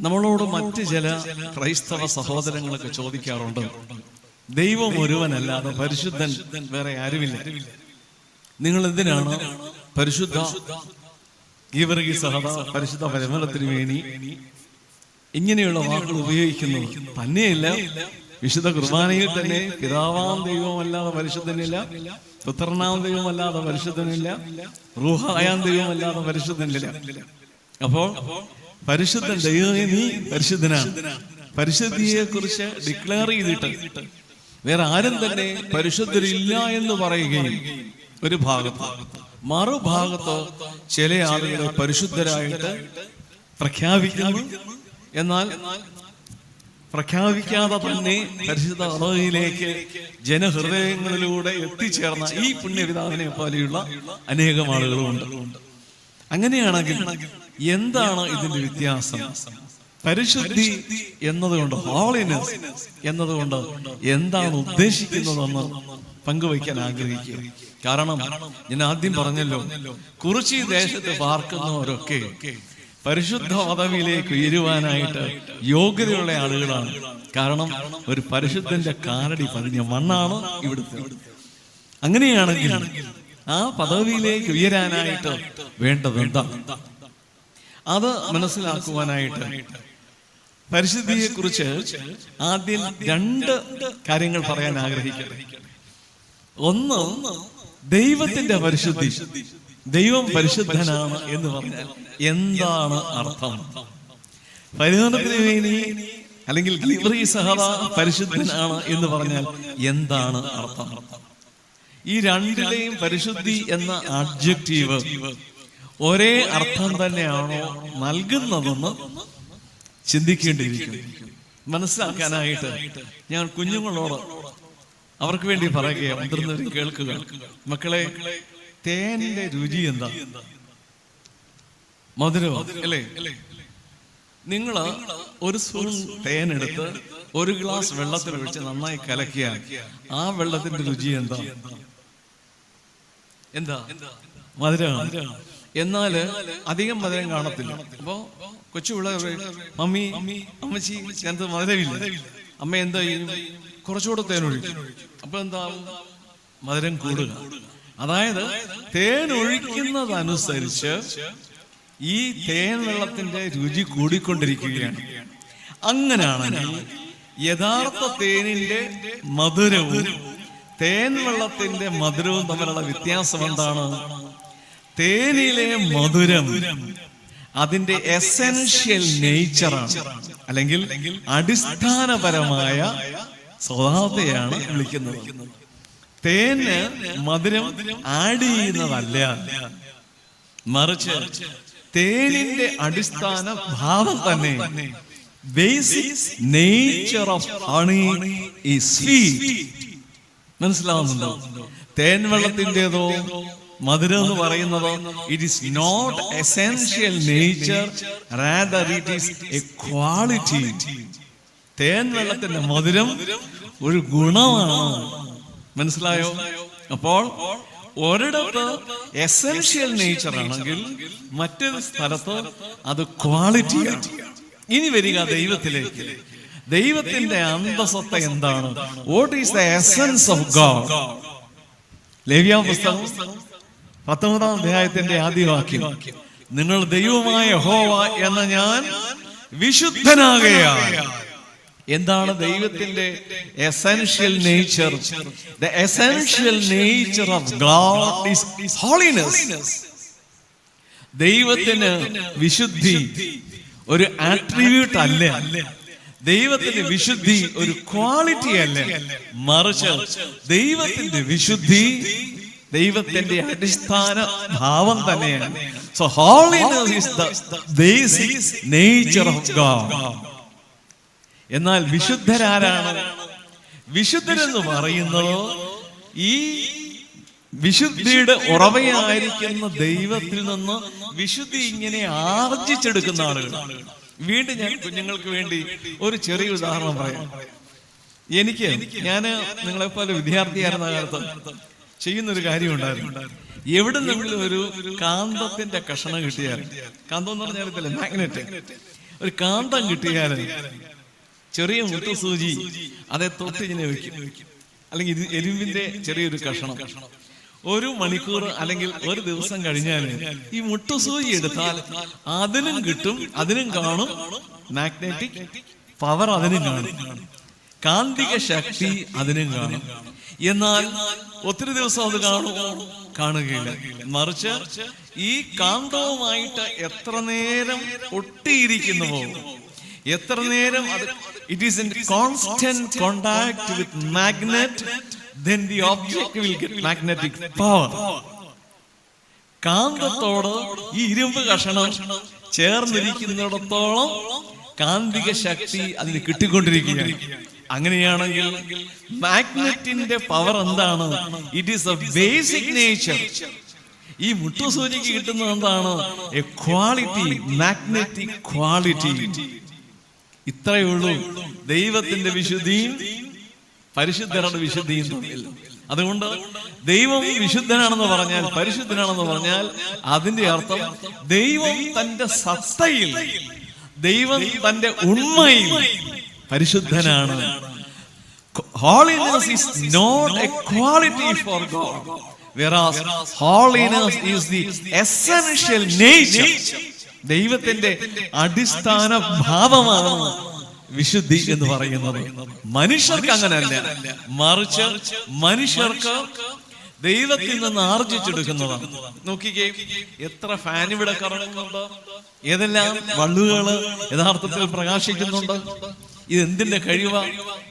നമ്മളോട് മറ്റ് ചില ക്രൈസ്തവ സഹോദരങ്ങളൊക്കെ ചോദിക്കാറുണ്ട്. ദൈവം ഒരുവനല്ലാതെ പരിശുദ്ധൻ വേറെ ആരുമില്ല. നിങ്ങൾ എന്തിനാണ് പരിശുദ്ധ ഗീവർഗി സഹത പരിശുദ്ധ പരിമളത്തിന് വേണ്ടി ഇങ്ങനെയുള്ള വാക്കുകൾ ഉപയോഗിക്കുന്നു തന്നെയല്ല. വിശുദ്ധ കുർബാനയിൽ തന്നെ പിതാവാം ദൈവമല്ലാതെ പരിശുദ്ധനില്ല. പുത്രനാം ദൈവമല്ലാതെ പരിശുദ്ധനില്ല. റൂഹായാം ദൈവമല്ലാതെ പരിശുദ്ധനില്ല. അപ്പോ പരിശുദ്ധൻ ദൈവമേ നീ പരിശുദ്ധനാണ് പരിശുദ്ധിയെ കുറിച്ച് ഡിക്ലെയർ ചെയ്തിട്ട് വേറെ ആരും തന്നെ പരിശുദ്ധരില്ല എന്ന് പറയുകയും ഒരു ഭാഗത്ത്. മറുഭാഗത്ത് ചില ആളുകൾ പരിശുദ്ധരായിട്ട് പ്രഖ്യാപിക്കുന്നു. എന്നാൽ പ്രഖ്യാപിക്കാതെ തന്നെ പരിശുദ്ധ അറയിലേക്ക് ജനഹൃദയങ്ങളിലൂടെ എത്തിച്ചേർന്ന ഈ പുണ്യപിതാവിനെ പോലെയുള്ള അനേകം ആളുകളുമുണ്ട് അങ്ങനെയാണെങ്കിൽ എന്താണ് ഇതിന്റെ വ്യത്യാസം? പരിശുദ്ധി എന്നതുകൊണ്ട് ഹോളിനെസ് എന്നതുകൊണ്ട് എന്താണ് ഉദ്ദേശിക്കുന്നതെന്ന് പങ്കുവയ്ക്കാൻ ആഗ്രഹിക്കുക. കാരണം ഞാൻ ആദ്യം പറഞ്ഞല്ലോ കുറിച്ചി ദേശത്ത് പാർക്കുന്നവരൊക്കെ പരിശുദ്ധ പദവിയിലേക്ക് ഉയരുവാനായിട്ട് യോഗ്യതയുള്ള ആളുകളാണ്. കാരണം ഒരു പരിശുദ്ധന്റെ കാലടി പതിഞ്ഞ മണ്ണാണ് ഇവിടുത്തെ. അങ്ങനെയാണെങ്കിൽ ആ പദവിയിലേക്ക് ഉയരാനായിട്ട് വേണ്ടത് അത് മനസ്സിലാക്കുവാനായിട്ട്. പരിശുദ്ധിയെ കുറിച്ച് ആദ്യം രണ്ട് കാര്യങ്ങൾ പറയാൻ ആഗ്രഹിക്കുന്നു ഒന്ന് ദൈവത്തിന്റെ പരിശുദ്ധി. ദൈവം പരിശുദ്ധനാണ് എന്ന് പറഞ്ഞാൽ എന്താണ് അർത്ഥം? പരിഹാരത്തിന് അല്ലെങ്കിൽ സഹറ പരിശുദ്ധനാണ് എന്ന് പറഞ്ഞാൽ എന്താണ് അർത്ഥം? ഈ രണ്ടിലെയും പരിശുദ്ധി എന്ന ആഡ്ജക്റ്റീവ് ഒരേ അർത്ഥം തന്നെയാണോ നൽകുന്നതെന്ന് ചിന്തിക്കേണ്ടിയിരിക്കുന്നു. മനസ്സിലാക്കാനായിട്ട് ഞാൻ കുഞ്ഞുങ്ങളോട് അവർക്ക് വേണ്ടി പറയുകയാണ് മുതിർന്ന കേൾക്കുക. മക്കളെ തേനിന്റെ രുചി എന്താ? മധുരമോ? അല്ലേ? നിങ്ങൾ ഒരു സ്പൂൺ തേൻ എടുത്ത് ഒരു ഗ്ലാസ് വെള്ളത്തിൽ ഒഴിച്ച് നന്നായി കലക്കിയ ആ വെള്ളത്തിന്റെ രുചി എന്താ? എന്താ? മധുരമാണ്. എന്നാൽ അധികം മധുരം കാണത്തില്ല. അപ്പോ കൊച്ചു പിള്ളേർ മമ്മി അമ്മച്ചി ഞങ്ങൾക്ക് മധുരമില്ല. അമ്മ എന്താ ചെയ്യും? കുറച്ചുകൂടെ തേൻ ഒഴിക്കും അപ്പൊ എന്താ മധുരം കൂടുക. അതായത് തേൻ ഒഴിക്കുന്നതനുസരിച്ച് ഈ തേൻ വെള്ളത്തിന്റെ രുചി കൂടിക്കൊണ്ടിരിക്കുകയാണ്. അങ്ങനെയാണെങ്കിൽ യഥാർത്ഥ തേനിന്റെ മധുരവും തേൻ വെള്ളത്തിന്റെ മധുരവും തമ്മിലുള്ള വ്യത്യാസം എന്താണ്? തേനിലെ മധുരം അതിന്റെ എസെൻഷ്യൽ നേച്ചറാണ് അല്ലെങ്കിൽ അടിസ്ഥാനപരമായ സ്വഭാവത്തെയാണ് വിളിക്കുന്നത്. തേന് മധുരം ആഡ് ചെയ്യുന്നതല്ല. മറിച്ച് തേനിന്റെ അടിസ്ഥാന ഭാവം തന്നെ ബേസിക് നേച്ചർ ഓഫ് ഹണി ഈ മനസ്സിലാവുന്നുണ്ടോ? തേൻ വെള്ളത്തിന്റെതോ മധുരം എന്ന് പറയുന്നത് it is not essential nature rather it is a quality തേൻ വെള്ളത്തിന്റെ മധുരം ഒരു ഗുണമാണ്. മനസ്സിലായോ? അപ്പോൾ ഒരിടത്ത് എസെൻഷ്യൽ നേച്ചർ ആണെങ്കിൽ മറ്റൊരു സ്ഥലത്ത് അത് ക്വാളിറ്റിയാണ് ഇനി വരിക ദൈവത്തിലേക്ക്. ദൈവത്തിന്റെ അന്തസത്ത എന്താണ്? What is the essence of God ലേവ്യ പുസ്തകം പത്തൊമ്പതാം അധ്യായത്തിന്റെ ആദ്യ വാക്യം നിങ്ങൾ ദൈവമായ ഹോവ എന്ന ഞാൻ വിശുദ്ധനാകയാണ് എന്താണ് ദൈവത്തിന്റെ essential nature the essential nature of God is holiness ദൈവത്തിന് വിശുദ്ധി ഒരു ആട്രിബ്യൂട്ട് അല്ല. ദൈവത്തിന്റെ വിശുദ്ധി ഒരു ക്വാളിറ്റി അല്ല. മറിച്ച് ദൈവത്തിന്റെ വിശുദ്ധി ദൈവത്തിന്റെ അടിസ്ഥാന ഭാവം തന്നെയാണ്. So holiness is the basic nature of God എന്നാൽ വിശുദ്ധരാരാണ്? വിശുദ്ധരെന്ന് പറയുന്നത് ഈ വിശുദ്ധിയുടെ ഉറവയായിരിക്കുന്ന ദൈവത്തിൽ നിന്ന് വിശുദ്ധി ഇങ്ങനെ ആർജിച്ചെടുക്കുന്ന ആളുകൾ വീണ്ടും ഞാൻ കുഞ്ഞുങ്ങൾക്ക് വേണ്ടി ഒരു ചെറിയ ഉദാഹരണം പറയാം. എനിക്ക് ഞാൻ നിങ്ങളെപ്പോലെ വിദ്യാർത്ഥിയായിരുന്ന കാലത്ത് ചെയ്യുന്ന ഒരു കാര്യം ഉണ്ടായിരുന്നു എവിടെ നിന്നെങ്കിലും ഒരു കാന്തത്തിന്റെ കഷണം കിട്ടിയാൽ കാന്തം എന്ന് പറഞ്ഞാൽ മാഗ്നറ്റ് ഒരു കാന്തം കിട്ടിയാൽ ചെറിയ മുട്ടുസൂചി അതെ തൊട്ട് ഇങ്ങനെ വെക്കും. അല്ലെങ്കിൽ ഇത് എരുമ്പിന്റെ ചെറിയൊരു കഷണം. ഒരു മണിക്കൂർ അല്ലെങ്കിൽ ഒരു ദിവസം കഴിഞ്ഞാൽ ഈ മുട്ടുസൂചി എടുത്താൽ അതിനും കിട്ടും അതിനും കാണും. മാഗ്നറ്റിക് പവർ അതിനും കാണും. കാന്തിക ശക്തി അതിനും കാണും. എന്നാൽ ഒത്തിരി ദിവസം അത് കാണുമോ കാണുകയില്ല. മറിച്ച് ഈ കാന്തവുമായിട്ട് എത്ര നേരം ഒട്ടിയിരിക്കുന്നുവോ എത്ര നേരം അത് it is in constant contact with magnet then the object will get magnetic power കാന്തത്തോട് ഈ ഇരുമ്പ് കഷണം ചേർന്നിരിക്കുന്നിടത്തോളം കാന്തിക ശക്തി അതിന് കിട്ടിക്കൊണ്ടിരിക്കുകയാണ്. അങ്ങനെയാണെങ്കിൽ മാഗ്നറ്റിന്റെ പവർ എന്താണ്? It is a basic nature ഈ മുട്ടുസൂചിക്ക് കിട്ടുന്നത് എന്താണ്? എ ക്വാളിറ്റി മാഗ്നറ്റിക് ക്വാളിറ്റി ഇത്രയേ ഉള്ളൂ. ദൈവത്തിന്റെ വിശുദ്ധിയും പരിശുദ്ധരുടെ വിശുദ്ധിയും അതുകൊണ്ട് ദൈവം വിശുദ്ധനാണെന്ന് പറഞ്ഞാൽ പരിശുദ്ധനാണെന്ന് പറഞ്ഞാൽ അതിന്റെ അർത്ഥം ദൈവം തന്റെ സത്തയിൽ ദൈവം തന്റെ ഉണ്മയിൽ പരിശുദ്ധനാണ്. Holiness is not a quality for God. Whereas holiness is the essential nature. ദൈവത്തിന്റെ അടിസ്ഥാന ഭാവമാണ് വിശുദ്ധി എന്ന് പറയുന്നത്. മനുഷ്യർക്ക് അങ്ങനല്ല മറിച്ച് മനുഷ്യർക്ക് ദൈവത്തിൽ നിന്ന് ആർജിച്ചെടുക്കുന്നതാണ്. നോക്കിക്കേ എത്ര ഫാൻ ഇവിടെ കറങ്ങുന്നുണ്ട്. ഏതെല്ലാം വള്ളുകൾ യഥാർത്ഥത്തിൽ പ്രകാശിക്കുന്നുണ്ട്. ഇത് എന്തിന്റെ കഴിവാ?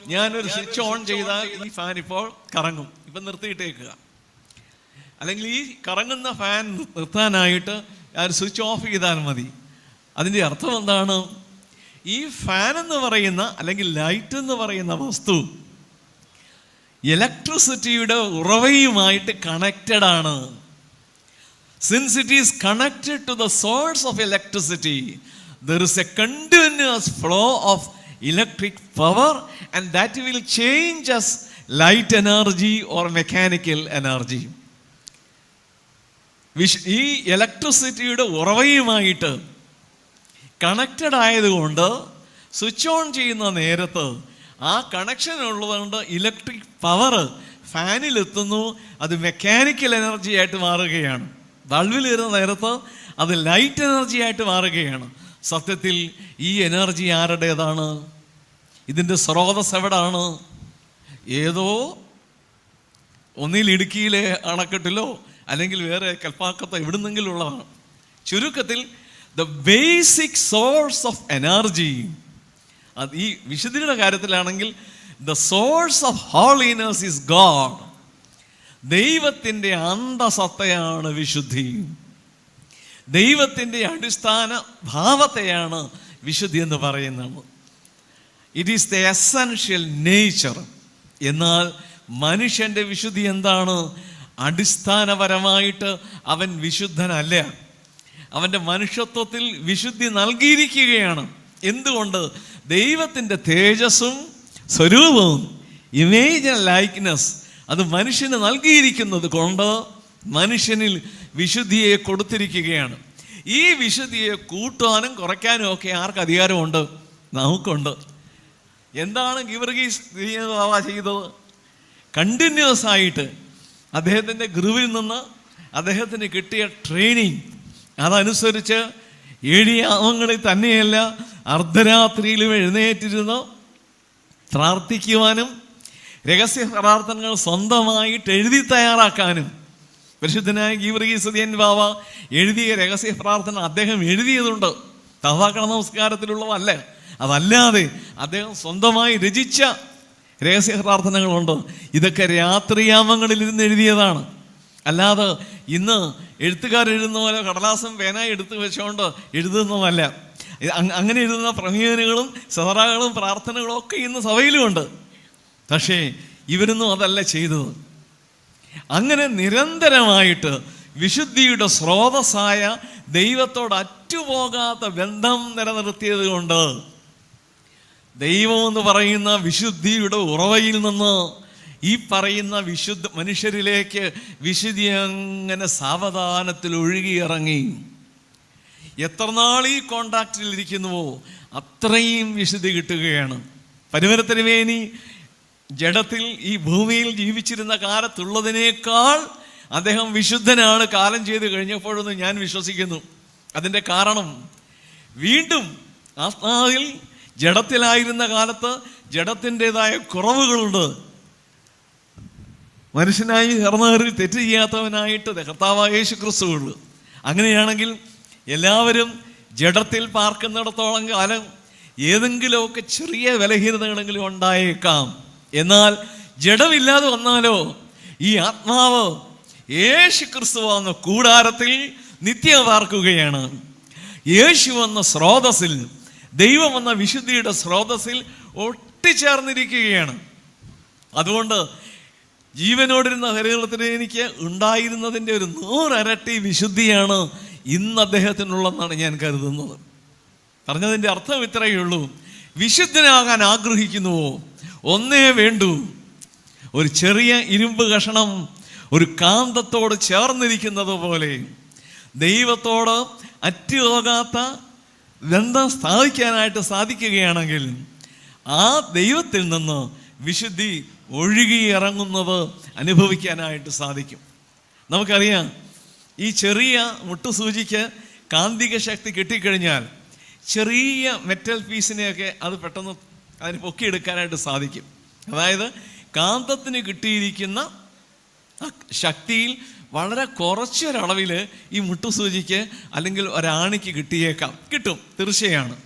ഞാനൊരു സ്വിച്ച് ഓൺ ചെയ്താൽ ഈ ഫാൻ ഇപ്പോൾ കറങ്ങും. ഇപ്പം നിർത്തിയിട്ടേക്കുക. അല്ലെങ്കിൽ ഈ കറങ്ങുന്ന ഫാൻ നിർത്താനായിട്ട് ഞാൻ സ്വിച്ച് ഓഫ് ചെയ്താൽ മതി. അതിന്റെ അർത്ഥം എന്താണ്? ഈ ഫാൻ എന്ന് പറയുന്ന അല്ലെങ്കിൽ ലൈറ്റ് എന്ന് പറയുന്ന വസ്തു ഇലക്ട്രിസിറ്റിയുടെ ഉറവയുമായിട്ട് കണക്റ്റഡ് ആണ്. Since it is connected to the source of electricity there is a continuous flow of electric power and that will change as light energy or mechanical energy which ഈ ഇലക്ട്രിസിറ്റിയുടെ ഉറവയുമായിട്ട് കണക്റ്റഡ് ആയതുകൊണ്ട് സ്വിച്ച് ഓൺ ചെയ്യുന്ന നേരത്ത് ആ connection ഉള്ളതുകൊണ്ട് electric power ഫാനിലെത്തുന്നു അത് mechanical energy ആയിട്ട് മാറുകയാണ്. ബൾബിലിരുന്ന നേരത്ത് അത് ലൈറ്റ് എനർജി ആയിട്ട് മാറുകയാണ്. സത്യത്തിൽ ഈ എനർജി ആരുടേതാണ്? ഇതിന്റെ സ്രോതസ് എവിടാണ്? ഏതോ ഒന്നിൽ ഇടുക്കിയിലെ അണക്കെട്ടിലോ അല്ലെങ്കിൽ വേറെ കൽപ്പാക്കത്തോ എവിടുന്നെങ്കിലും ഉള്ളതാണ് ചുരുക്കത്തിൽ the basic source of energy അത് ഈ വിശുദ്ധിയുടെ കാര്യത്തിലാണെങ്കിൽ the source of holiness is God ദൈവത്തിന്റെ അന്തസത്തയാണ് വിശുദ്ധി. ദൈവത്തിന്റെ അടിസ്ഥാന ഭാവത്തെയാണ് വിശുദ്ധി എന്ന് പറയുന്നത്. It is the essential nature എന്നാൽ മനുഷ്യന്റെ വിശുദ്ധി എന്താണ്? അടിസ്ഥാനപരമായിട്ട് അവൻ വിശുദ്ധനല്ല. അവന്റെ മനുഷ്യത്വത്തിൽ വിശുദ്ധി നൽകിയിരിക്കുകയാണ്. എന്തുകൊണ്ട്? ദൈവത്തിന്റെ തേജസ്സും സ്വരൂപവും ഇമേജ് ലൈക്ക്നെസ് അത് മനുഷ്യന് നൽകിയിരിക്കുന്നത് കൊണ്ട് മനുഷ്യനിൽ വിശുദ്ധിയെ കൊടുത്തിരിക്കുകയാണ്. ഈ വിശുദ്ധിയെ കൂട്ടാനും കുറയ്ക്കാനും ഒക്കെ ആർക്ക് അധികാരമുണ്ട്? നമുക്കുണ്ട്. എന്താണ് ഗിവർഗീസ് ബാബ ചെയ്തത്? കണ്ടിന്യൂസ് ആയിട്ട് അദ്ദേഹത്തിന്റെ ഗുരുവിൽ നിന്ന് അദ്ദേഹത്തിന് കിട്ടിയ ട്രെയിനിങ് അതനുസരിച്ച് ഏഴിയാമങ്ങളിൽ തന്നെയല്ല അർദ്ധരാത്രിയിലും എഴുന്നേറ്റിരുന്ന് പ്രാർത്ഥിക്കുവാനും രഹസ്യ പ്രാർത്ഥനകൾ സ്വന്തമായിട്ട് എഴുതി തയ്യാറാക്കാനും പരിശുദ്ധനായ ഗീവർഗീസതിയൻ ബാബ എഴുതിയ രഹസ്യ പ്രാർത്ഥന അദ്ദേഹം എഴുതിയതുണ്ട്. തവാക്കണ നമസ്കാരത്തിലുള്ളതല്ല. അതല്ലാതെ അദ്ദേഹം സ്വന്തമായി രചിച്ച രഹസ്യ പ്രാർത്ഥനകളുണ്ട്. ഇതൊക്കെ രാത്രിയാമങ്ങളിൽ ഇരുന്ന് എഴുതിയതാണ്. അല്ലാതെ ഇന്ന് എഴുത്തുകാരെഴുതുന്ന പോലെ കടലാസം പേനായി എടുത്തു വെച്ചുകൊണ്ട് എഴുതുന്നതല്ല. അങ്ങനെ എഴുതുന്ന പ്രമേയനുകളും സഹറാകളും പ്രാർത്ഥനകളും ഒക്കെ ഇന്ന് സഭയിലുമുണ്ട്. പക്ഷേ ഇവരൊന്നും അതല്ല ചെയ്തത്. അങ്ങനെ നിരന്തരമായിട്ട് വിശുദ്ധിയുടെ സ്രോതസ്സായ ദൈവത്തോട് അറ്റുപോകാത്ത ബന്ധം നിലനിർത്തിയത് കൊണ്ട് ദൈവം എന്ന് പറയുന്ന വിശുദ്ധിയുടെ ഉറവയിൽ നിന്ന് ഈ പറയുന്ന വിശുദ്ധ മനുഷ്യരിലേക്ക് വിശുദ്ധി അങ്ങനെ സാവധാനത്തിൽ ഒഴുകിയിറങ്ങി എത്ര നാൾ ഈ കോണ്ടാക്റ്റിൽ ഇരിക്കുന്നുവോ അത്രയും വിശുദ്ധി കിട്ടുകയാണ്. പരിമരത്തിന് വേണ്ടി ജഡത്തിൽ ഈ ഭൂമിയിൽ ജീവിച്ചിരുന്ന കാലത്തുള്ളതിനേക്കാൾ അദ്ദേഹം വിശുദ്ധനാണ്. കാലം ചെയ്ത് കഴിഞ്ഞപ്പോഴൊന്നും ഞാൻ വിശ്വസിക്കുന്നു. അതിന്റെ കാരണം വീണ്ടും ആത്മാവിൽ ജഡത്തിലായിരുന്ന കാലത്ത് ജഡത്തിന്റെതായ കുറവുകളുണ്ട്. മനുഷ്യനായി ഇറന്നവരിൽ തെറ്റ് ചെയ്യാത്തവനായിട്ട് കർത്താവായ യേശു അങ്ങനെയാണെങ്കിൽ എല്ലാവരും ജഡത്തിൽ പാർക്കുന്നിടത്തോളം കാലം ഏതെങ്കിലുമൊക്കെ ചെറിയ ബലഹീനതകളെങ്കിലും ഉണ്ടായേക്കാം. എന്നാൽ ജഡമില്ലാതെ വന്നാലോ? ഈ ആത്മാവ് യേശു ക്രിസ്തു എന്ന കൂടാരത്തിൽ നിത്യം പാർക്കുകയാണ് യേശു എന്ന സ്രോതസ്സിൽ ദൈവം എന്ന വിശുദ്ധിയുടെ സ്രോതസ്സിൽ ഒട്ടിച്ചേർന്നിരിക്കുകയാണ്. അതുകൊണ്ട് ജീവനോടിരുന്ന ഹരികളത്തിന് എനിക്ക് ഉണ്ടായിരുന്നതിന്റെ ഒരു നൂറരട്ടി വിശുദ്ധിയാണ് ഇന്ന് അദ്ദേഹത്തിനുള്ളതെന്നാണ് ഞാൻ കരുതുന്നത്. പറഞ്ഞതിന്റെ അർത്ഥം ഇത്രയേ ഉള്ളൂ. വിശുദ്ധനാകാൻ ആഗ്രഹിക്കുന്നുവോ? ഒന്നേ വേണ്ടൂ. ഒരു ചെറിയ ഇരുമ്പ് കഷണം ഒരു കാന്തത്തോട് ചേർന്നിരിക്കുന്നത് പോലെ ദൈവത്തോട് അറ്റുപോകാത്ത ബന്ധം സ്ഥാപിക്കാനായിട്ട് സാധിക്കുകയാണെങ്കിൽ ആ ദൈവത്തിൽ നിന്ന് വിശുദ്ധി ഒഴുകി ഒഴുകിയിറങ്ങുന്നത് അനുഭവിക്കാനായിട്ട് സാധിക്കും. നമുക്കറിയാം ഈ ചെറിയ മുട്ടുസൂചിക്ക് കാന്തിക ശക്തി കിട്ടിക്കഴിഞ്ഞാൽ ചെറിയ മെറ്റൽ പീസിനെയൊക്കെ അത് പെട്ടെന്ന് അതിന് പൊക്കിയെടുക്കാനായിട്ട് സാധിക്കും. അതായത് കാന്തത്തിന് കിട്ടിയിരിക്കുന്ന ശക്തിയിൽ വളരെ കുറച്ചൊരളവിൽ ഈ മുട്ടുസൂചിക്ക് അല്ലെങ്കിൽ ഒരാണിക്ക് കിട്ടിയേക്കാം. കിട്ടും തീർച്ചയാണ്.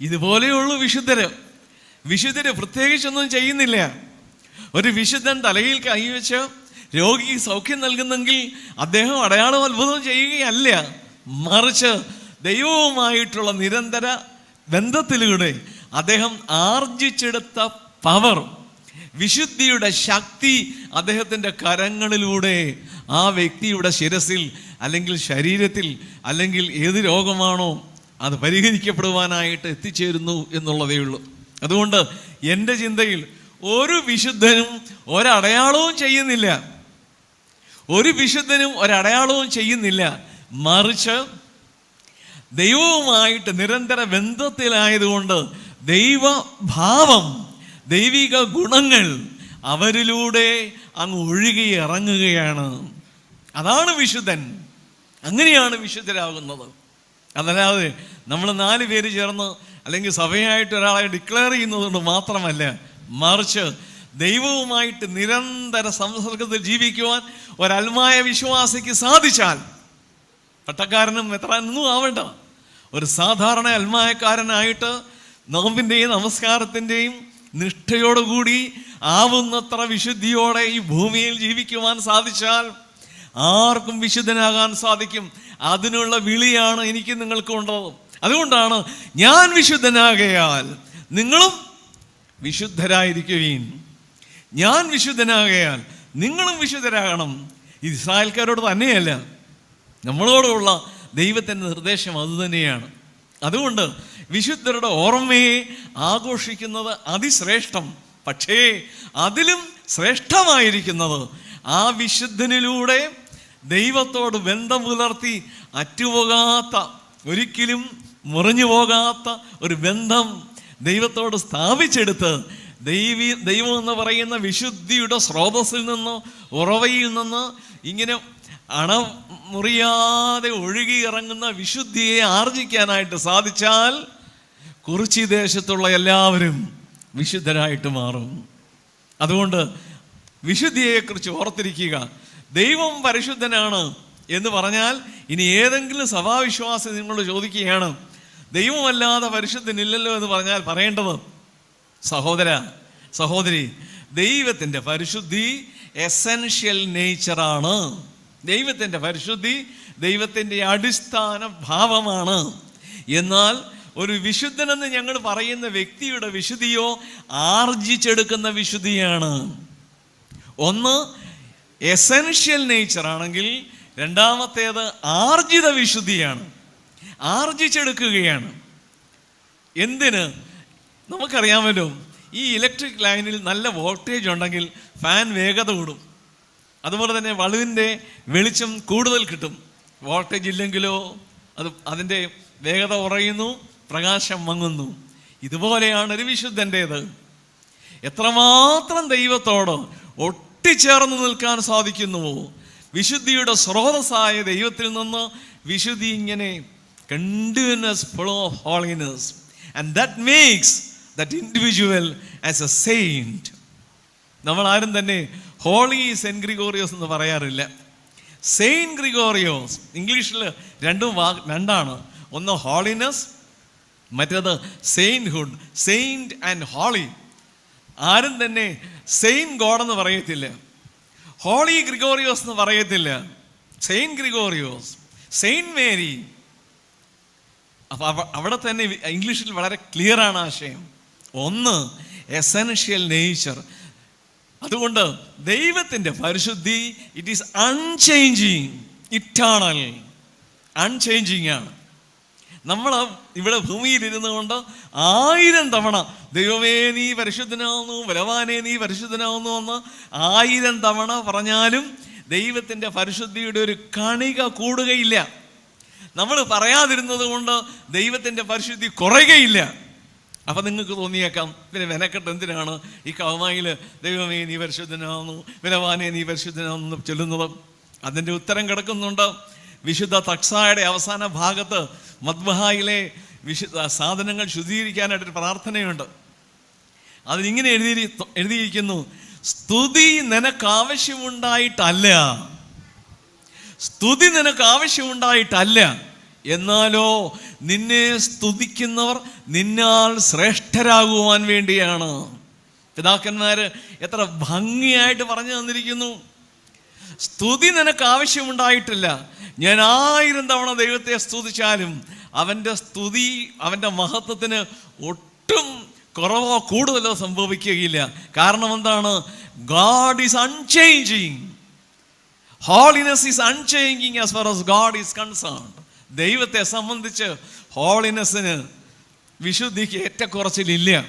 ഇതുപോലെയുള്ളൂ വിശുദ്ധര്. വിശുദ്ധര് പ്രത്യേകിച്ചൊന്നും ചെയ്യുന്നില്ല. ഒരു വിശുദ്ധൻ തലയിൽ കൈവച്ച് രോഗിക്ക് സൗഖ്യം നൽകുന്നെങ്കിൽ അദ്ദേഹം അടയാളം അത്ഭുതം ചെയ്യുകയല്ല. മറിച്ച് ദൈവവുമായിട്ടുള്ള നിരന്തര ബന്ധത്തിലൂടെ അദ്ദേഹം ആർജിച്ചെടുത്ത പവർ വിശുദ്ധിയുടെ ശക്തി അദ്ദേഹത്തിന്റെ കരങ്ങളിലൂടെ ആ വ്യക്തിയുടെ ശിരസിൽ അല്ലെങ്കിൽ ശരീരത്തിൽ അല്ലെങ്കിൽ ഏത് രോഗമാണോ അത് പരിഹരിക്കപ്പെടുവാനായിട്ട് എത്തിച്ചേരുന്നു എന്നുള്ളതേ ഉള്ളൂ. അതുകൊണ്ട് എന്റെ ചിന്തയിൽ ഒരു വിശുദ്ധനും ഒരടയാളവും ചെയ്യുന്നില്ല. ഒരു വിശുദ്ധനും ഒരടയാളവും ചെയ്യുന്നില്ല. മറിച്ച് ദൈവവുമായിട്ട് നിരന്തര ബന്ധത്തിലായതുകൊണ്ട് ദൈവഭാവം ദൈവിക ഗുണങ്ങൾ അവരിലൂടെ അങ്ങ് ഒഴുകി ഇറങ്ങുകയാണ് അതാണ് വിശുദ്ധൻ. അങ്ങനെയാണ് വിശുദ്ധരാകുന്നത്. അതല്ലാതെ നമ്മൾ നാല് പേര് ചേർന്ന് അല്ലെങ്കിൽ സഭയായിട്ട് ഒരാളെ ഡിക്ലെയർ ചെയ്യുന്നതുകൊണ്ട് മാത്രമല്ല മറിച്ച് ദൈവവുമായിട്ട് നിരന്തര സംസർഗത്തിൽ ജീവിക്കുവാൻ ഒരൽമായ വിശ്വാസിക്ക് സാധിച്ചാൽ പട്ടക്കാരനും എത്ര എന്നും ആവണ്ട. ഒരു സാധാരണ അൽമായക്കാരനായിട്ട് നോമ്പിന്റെയും നമസ്കാരത്തിന്റെയും നിഷ്ഠയോടുകൂടി ആവുന്നത്ര വിശുദ്ധിയോടെ ഈ ഭൂമിയിൽ ജീവിക്കുവാൻ സാധിച്ചാൽ ആർക്കും വിശുദ്ധനാകാൻ സാധിക്കും. അതിനുള്ള വിളിയാണ് എനിക്ക് നിങ്ങൾക്ക് ഉള്ളത് അതുകൊണ്ടാണ് ഞാൻ വിശുദ്ധനാകയാൽ നിങ്ങളും വിശുദ്ധരായിരിക്കുകയും. ഞാൻ വിശുദ്ധനാകയാൽ നിങ്ങളും വിശുദ്ധരാകണം. ഇസ്രായേൽക്കാരോട് തന്നെയല്ല. നമ്മളോടുള്ള ദൈവത്തിന്റെ നിർദ്ദേശം അതുതന്നെയാണ് അതുകൊണ്ട് വിശുദ്ധരുടെ ഓർമ്മയെ ആഘോഷിക്കുന്നത് അതിശ്രേഷ്ഠം. പക്ഷേ അതിലും ശ്രേഷ്ഠമായിരിക്കുന്നത് ആ വിശുദ്ധനിലൂടെ ദൈവത്തോട് ബന്ധം പുലർത്തി അറ്റുപോകാത്ത ഒരിക്കലും മുറിഞ്ഞു പോകാത്ത ഒരു ബന്ധം ദൈവത്തോട് സ്ഥാപിച്ചെടുത്ത് ദൈവി ദൈവം എന്ന് പറയുന്ന വിശുദ്ധിയുടെ സ്രോതസ്സിൽ നിന്ന് ഉറവയിൽ നിന്ന് ഇങ്ങനെ അണമുറിയാതെ ഒഴുകി ഇറങ്ങുന്ന വിശുദ്ധിയെ ആർജിക്കാനായിട്ട് സാധിച്ചാൽ കുറിച്ചി ദേശത്തുള്ള എല്ലാവരും വിശുദ്ധരായിട്ട് മാറും. അതുകൊണ്ട് വിശുദ്ധിയെക്കുറിച്ച് ഓർത്തിരിക്കുക. ദൈവം പരിശുദ്ധനാണ് എന്ന് പറഞ്ഞാൽ ഇനി ഏതെങ്കിലും സഭാവിശ്വാസം നിങ്ങളോട് ചോദിക്കുകയാണ് ദൈവമല്ലാതെ പരിശുദ്ധനില്ലല്ലോ എന്ന് പറഞ്ഞാൽ പറയേണ്ടത്? സഹോദര സഹോദരി ദൈവത്തിന്റെ പരിശുദ്ധി എസെൻഷ്യൽ നേച്ചറാണ് ദൈവത്തിന്റെ പരിശുദ്ധി ദൈവത്തിന്റെ അടിസ്ഥാന ഭാവമാണ്. എന്നാൽ ഒരു വിശുദ്ധനെന്ന് ഞങ്ങൾ പറയുന്ന വ്യക്തിയുടെ വിശുദ്ധിയോ ആർജിച്ചെടുക്കുന്ന വിശുദ്ധിയാണ്. ഒന്ന് എസെൻഷ്യൽ നേച്ചർ ആണെങ്കിൽ രണ്ടാമത്തേത് ആർജിത വിശുദ്ധിയാണ്. ആർജിച്ചെടുക്കുകയാണ്. എന്തിന്? നമുക്കറിയാമല്ലോ ഈ ഇലക്ട്രിക് ലൈനിൽ നല്ല വോൾട്ടേജ് ഉണ്ടെങ്കിൽ ഫാൻ വേഗത കൂടും. അതുപോലെ തന്നെ വളുവിന്റെ വെളിച്ചം കൂടുതൽ കിട്ടും. വോൾട്ടേജ് ഇല്ലെങ്കിലോ അത് അതിന്റെ വേഗത കുറയുന്നു. പ്രകാശം വങ്ങുന്നു ഇതുപോലെയാണ് ഒരു വിശുദ്ധന്റേത് എത്രമാത്രം ദൈവത്തോട് ഒട്ടിച്ചേർന്ന് നിൽക്കാൻ സാധിക്കുന്നുവോ. വിശുദ്ധിയുടെ സ്രോതസ്സായ ദൈവത്തിൽ നിന്ന് വിശുദ്ധി ഇങ്ങനെ continuous flow of holiness and that makes that individual as a saint നമ്മൾ ആരും തന്നെ ഹോളി സെന്റ് ഗ്രിഗോറിയോസ് എന്ന് പറയാറില്ല. സെയിൻ ഗ്രിഗോറിയോസ് ഇംഗ്ലീഷിൽ രണ്ടും വാ രണ്ടാണ്. ഒന്ന് ഹോളിനെസ് മറ്റേത് സെയിൻഹുഡ് സെയിന്റ് ആൻഡ് ഹോളി. ആരും തന്നെ സെയിൻ ഗോഡെന്ന് പറയത്തില്ല. ഹോളി ഗ്രിഗോറിയോസ് എന്ന് പറയത്തില്ല. Saint Gregorios saint Mary. അപ്പം അവിടെ തന്നെ ഇംഗ്ലീഷിൽ വളരെ ക്ലിയർ ആണ് ആശയം. ഒന്ന് എസൻഷ്യൽ നേച്ചർ അതുകൊണ്ട് ദൈവത്തിന്റെ പരിശുദ്ധി it is unchanging eternal unchanging ആണ്. നമ്മൾ ഇവിടെ ഭൂമിയിൽ ഇരുന്നു കൊണ്ട് ആയിരം തവണ ദൈവമേ നീ പരിശുദ്ധനാവുന്നു ബലവാനെ നീ പരിശുദ്ധനാവുന്നു എന്ന് ആയിരം തവണ പറഞ്ഞാലും ദൈവത്തിന്റെ പരിശുദ്ധിയുടെ ഒരു കണിക കൂടുകയില്ല. നമ്മൾ പറയാതിരുന്നത് കൊണ്ട് ദൈവത്തിന്റെ പരിശുദ്ധി കുറയുകയില്ല. അപ്പം നിങ്ങൾക്ക് തോന്നിയേക്കാം പിന്നെ വെനക്കെട്ട് എന്തിനാണ് ഈ കവമായിൽ ദൈവമേ നീ പരിശുദ്ധനാവുന്നു വിലവാനെ നീ പരിശുദ്ധനാവുന്നു ചൊല്ലുന്നത്? അതിന്റെ ഉത്തരം കിടക്കുന്നുണ്ട്. വിശുദ്ധ തക്സായുടെ അവസാന ഭാഗത്ത് മദ്ബഹായിലെ വിശ സാധനങ്ങൾ ശുദ്ധീകരിക്കാനായിട്ടൊരു പ്രാർത്ഥനയുണ്ട്. അതിനിങ്ങനെ എഴുതി എഴുതിയിരിക്കുന്നു സ്തുതി നിനക്ക് ആവശ്യമുണ്ടായിട്ടല്ല സ്തുതി നിനക്ക് ആവശ്യമുണ്ടായിട്ടല്ല എന്നാലോ നിന്നെ സ്തുതിക്കുന്നവർ നിന്നാൽ ശ്രേഷ്ഠരാകുവാൻ വേണ്ടിയാണ്. പിതാക്കന്മാർ എത്ര ഭംഗിയായിട്ട് പറഞ്ഞു തന്നിരിക്കുന്നു. സ്തുതി നിനക്ക് ആവശ്യമുണ്ടായിട്ടില്ല. ഞാൻ ആയിരം തവണ ദൈവത്തെ സ്തുതിച്ചാലും അവന്റെ സ്തുതി അവന്റെ മഹത്വത്തിന് ഒട്ടും കുറവോ കൂടുതലോ സംഭവിക്കുകയില്ല. കാരണം എന്താണ്? God is unchanging holiness is unchanging as far as God is concerned ദൈവത്തെ സംബന്ധിച്ച് ഹോളിനെസ്സിന് വിശുദ്ധിക്ക് ഏറ്റക്കുറച്ചിലില്ല.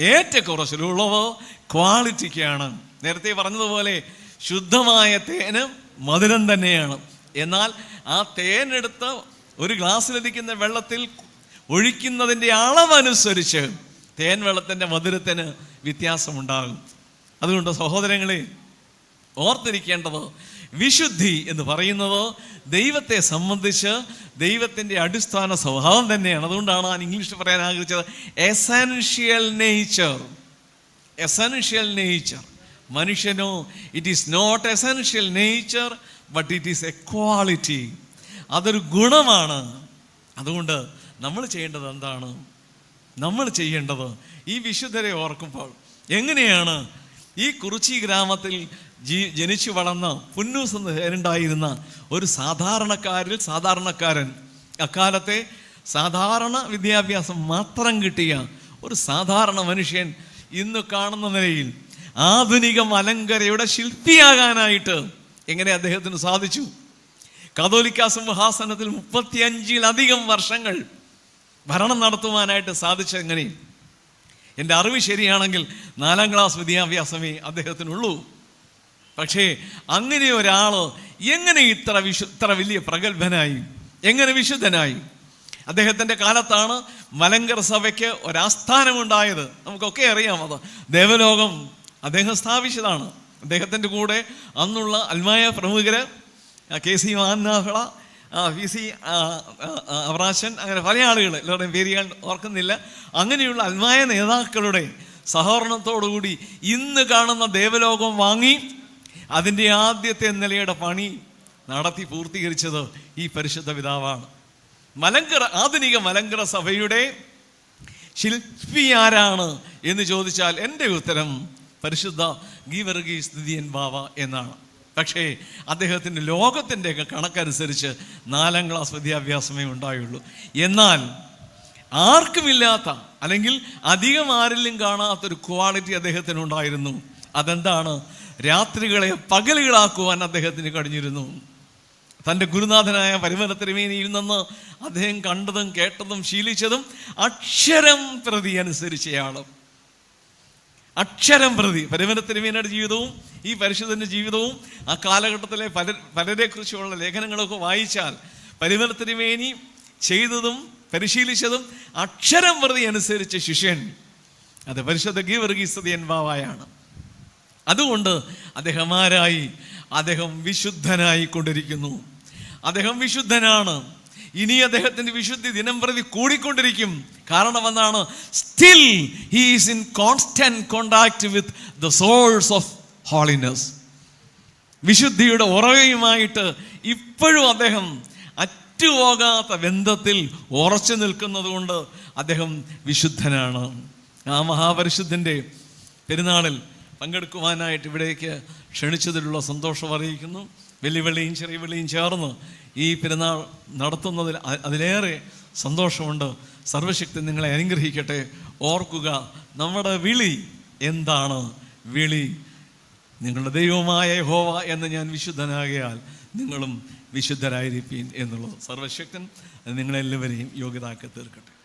ഏറ്റക്കുറച്ചിലുള്ളത് ക്വാളിറ്റിക്കാണ് നേരത്തെ പറഞ്ഞതുപോലെ ശുദ്ധമായ തേന് മധുരം തന്നെയാണ്. എന്നാൽ ആ തേനെടുത്ത് ഒരു ഗ്ലാസ്സിലിരിക്കുന്ന വെള്ളത്തിൽ ഒഴിക്കുന്നതിന്റെ അളവനുസരിച്ച് തേൻ വെള്ളത്തിന്റെ മധുരത്തിന് വ്യത്യാസമുണ്ടാകും. അതുകൊണ്ട് സഹോദരങ്ങളെ ഓർത്തിരിക്കേണ്ടത് വിശുദ്ധി എന്ന് പറയുന്നത് ദൈവത്തെ സംബന്ധിച്ച് ദൈവത്തിന്റെ അടിസ്ഥാന സ്വഭാവം തന്നെയാണ്. അതുകൊണ്ടാണ് ഞാൻ ഇംഗ്ലീഷിൽ പറയാൻ ആഗ്രഹിച്ചത് essential nature essential nature മനുഷ്യനോ it is not essential nature but it is a quality അതൊരു ഗുണമാണ്. അതുകൊണ്ട് നമ്മൾ ചെയ്യേണ്ടത് എന്താണ്? നമ്മൾ ചെയ്യേണ്ടത് ഈ വിശുദ്ധരെ ഓർക്കുമ്പോൾ എങ്ങനെയാണ് ഈ കുറിച്ചി ഗ്രാമത്തിൽ ജീ ജനിച്ചു വളർന്ന പുന്നൂസ് എന്ന് പേരുണ്ടായിരുന്ന ഒരു സാധാരണക്കാരിൽ സാധാരണക്കാരൻ അക്കാലത്തെ സാധാരണ വിദ്യാഭ്യാസം മാത്രം കിട്ടിയ ഒരു സാധാരണ മനുഷ്യൻ ഇന്ന് കാണുന്ന നിലയിൽ ആധുനിക മലങ്കരയുടെ ശില്പിയാകാനായിട്ട് എങ്ങനെ അദ്ദേഹത്തിന് സാധിച്ചു? കതോലിക്ക സിംഹാസനത്തിൽ മുപ്പത്തിയഞ്ചിലധികം വർഷങ്ങൾ ഭരണം നടത്തുവാനായിട്ട് സാധിച്ചെങ്ങനെ എന്റെ അറിവ് ശരിയാണെങ്കിൽ നാലാം ക്ലാസ് വിദ്യാഭ്യാസമേ അദ്ദേഹത്തിനുള്ളൂ. പക്ഷേ അങ്ങനെ ഒരാൾ എങ്ങനെ ഇത്ര വിശു ഇത്ര വലിയ പ്രഗത്ഭനായി? എങ്ങനെ വിശുദ്ധനായി? അദ്ദേഹത്തിന്റെ കാലത്താണ് മലങ്കർ സഭയ്ക്ക് ഒരാസ്ഥാനമുണ്ടായത്. നമുക്കൊക്കെ അറിയാം അത്. ദേവലോകം അദ്ദേഹം സ്ഥാപിച്ചതാണ്. അദ്ദേഹത്തിന്റെ കൂടെ അന്നുള്ള അൽമായ പ്രമുഖര് ആ, കെ സി മാന്നാഹള വി സി അവറാശൻ അങ്ങനെ പല ആളുകൾ എല്ലാവരുടെയും പേര് ഞാൻ ഓർക്കുന്നില്ല. അങ്ങനെയുള്ള അൽമായ നേതാക്കളുടെ സഹകരണത്തോടുകൂടി ഇന്ന് കാണുന്ന ദേവലോകം വാങ്ങി അതിന്റെ ആദ്യത്തെ നിലയുടെ പണി നടത്തി പൂർത്തീകരിച്ചത് ഈ പരിശുദ്ധ പിതാവാണ്. മലങ്കര ആധുനിക മലങ്കര സഭയുടെ ശില്പി ആരാണ് എന്ന് ചോദിച്ചാൽ എന്റെ ഉത്തരം പരിശുദ്ധ ഗീവർഗി സ്ഥിതിയൻ ബാവ എന്നാണ്. പക്ഷേ അദ്ദേഹത്തിന്റെ ലോകത്തിന്റെയൊക്കെ കണക്കനുസരിച്ച് നാലാം ക്ലാസ് വിദ്യാഭ്യാസമേ ഉണ്ടായുള്ളൂ. എന്നാൽ ആർക്കുമില്ലാത്ത അല്ലെങ്കിൽ അധികം ആരിലും കാണാത്തൊരു ക്വാളിറ്റി അദ്ദേഹത്തിന് ഉണ്ടായിരുന്നു അതെന്താണ്? രാത്രികളെ പകലുകളാക്കുവാൻ അദ്ദേഹത്തിന് കഴിഞ്ഞിരുന്നു. തന്റെ ഗുരുനാഥനായ പരിമല തിരുമേനിയിൽ നിന്ന് അദ്ദേഹം കണ്ടതും കേട്ടതും ശീലിച്ചതും അക്ഷരം പ്രതി അനുസരിച്ചയാളും. അക്ഷരം പ്രതി. പരിമല തിരുമേനയുടെ ജീവിതവും ഈ പരിശുദ്ധന്റെ ജീവിതവും ആ കാലഘട്ടത്തിലെ പല പലരെക്കുറിച്ചുള്ള ലേഖനങ്ങളൊക്കെ വായിച്ചാൽ പരിമല തിരുമേനി ചെയ്തതും പരിശീലിച്ചതും അക്ഷരം പ്രതി അനുസരിച്ച ശിഷ്യൻ. അത് പരിശുദ്ധ ഗീവർഗീസതയൻ ബാവായാണ്. അതുകൊണ്ട് അദ്ദേഹം ആരായി? അദ്ദേഹം വിശുദ്ധനായി കൊണ്ടിരിക്കുന്നു അദ്ദേഹം വിശുദ്ധനാണ്. ഇനി അദ്ദേഹത്തിന്റെ വിശുദ്ധി ദിനം പ്രതി കൂടിക്കൊണ്ടിരിക്കും. കാരണം എന്താണ്? Still he's in constant contact with the source of holiness വിശുദ്ധിയുടെ ഉറവയുമായിട്ട് ഇപ്പോഴും അദ്ദേഹം അറ്റുപോകാത്ത ബന്ധത്തിൽ ഉറച്ചു നിൽക്കുന്നത് കൊണ്ട് അദ്ദേഹം വിശുദ്ധനാണ്. ആ മഹാപരിശുദ്ധന്റെ പെരുന്നാളിൽ പങ്കെടുക്കുവാനായിട്ട് ഇവിടേക്ക് ക്ഷണിച്ചതിലുള്ള സന്തോഷം അറിയിക്കുന്നു. വലിയ വെള്ളിയും ചെറിയ വെള്ളിയും ചേർന്ന് ഈ പെരുന്നാൾ നടത്തുന്നതിൽ അതിലേറെ സന്തോഷമുണ്ട്. സർവശക്തി നിങ്ങളെ അനുഗ്രഹിക്കട്ടെ. ഓർക്കുക നമ്മുടെ വിളി എന്താണ്? വിളി നിങ്ങളുടെ ദൈവമായ ഹോവ എന്ന് ഞാൻ വിശുദ്ധനാകിയാൽ നിങ്ങളും വിശുദ്ധരായിരിക്കും എന്നുള്ളത്. സർവശക്തൻ നിങ്ങളെല്ലാവരെയും യോഗ്യതാക്കി തീർക്കട്ടെ.